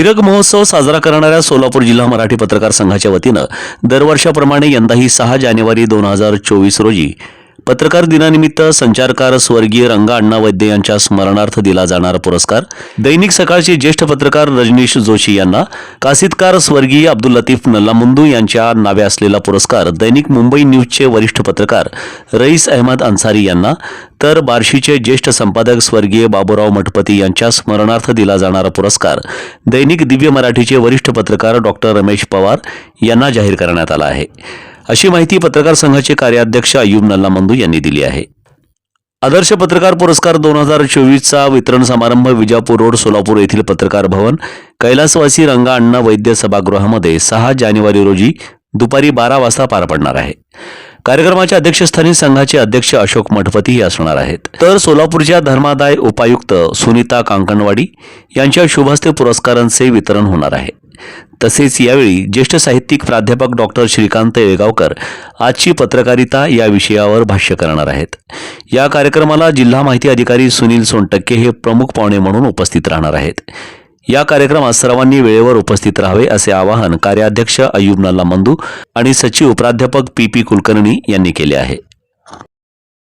हिरक महोत्सव साजरा करणाऱ्या सोलापूर जिल्हा मराठी पत्रकार संघाच्या वतीनं दरवर्षाप्रमाणे यंदाही सहा जानेवारी दोन हजार चोवीस रोजी पत्रकार दिनानिमित्त संचारकार स्वर्गीय रंगा अण्णा वैद्य यांच्या स्मरणार्थ दिला जाणारा पुरस्कार दैनिक सकाळचे ज्येष्ठ पत्रकार रजनीश जोशी यांना कासितकार स्वर्गीय अब्दुल लतीफ नल्लामुंदू यांच्या नावे असलेला पुरस्कार दैनिक मुंबई न्यूजचे वरिष्ठ पत्रकार रईस अहमद अन्सारी यांना तर बार्शीचे ज्येष्ठ संपादक स्वर्गीय बाबूराव मठपती यांच्या स्मरणार्थ दिला जाणारा पुरस्कार दैनिक दिव्य मराठीचे वरिष्ठ पत्रकार डॉक्टर रमेश पवार यांना जाहीर करण्यात आला आहे. अशी माहिती पत्रकार संघाचे कार्याध्यक्ष अय्यूब नल्लामंदू यांनी दिली आहे. आदर्श पत्रकार पुरस्कार दोन हजार चोवीसचा वितरण समारंभ विजापूर रोड सोलापूर येथील पत्रकार भवन कैलासवासी रंगा अण्णा वैद्य सभागृहामध्ये सहा जानेवारी रोजी दुपारी बारा वाजता पार पडणार आहे. कार्यक्रमाच्या अध्यक्षस्थानी संघाचे अध्यक्ष अशोक मठपतीही असणार आहेत. तर सोलापूरच्या धर्मादाय उपायुक्त सुनीता कांकणवाडी यांच्या शुभहस्ते पुरस्कारांचे वितरण होणार आहे. तसेच यावेळी ज्येष्ठ साहित्यिक प्राध्यापक डॉक्टर श्रीकांत येळगावकर आजची पत्रकारिता या विषयावर भाष्य करणार आहेत. या कार्यक्रमाला जिल्हा माहिती अधिकारी सुनील सोनटक्के हे प्रमुख पाहुणे म्हणून उपस्थित राहणार आहेत. या कार्यक्रमात सर्वांनी वेळेवर उपस्थित राहावे असे आवाहन कार्याध्यक्ष अय्यूब नल्ला मंदू आणि सचिव प्राध्यापक पी पी कुलकर्णी यांनी केले आहे.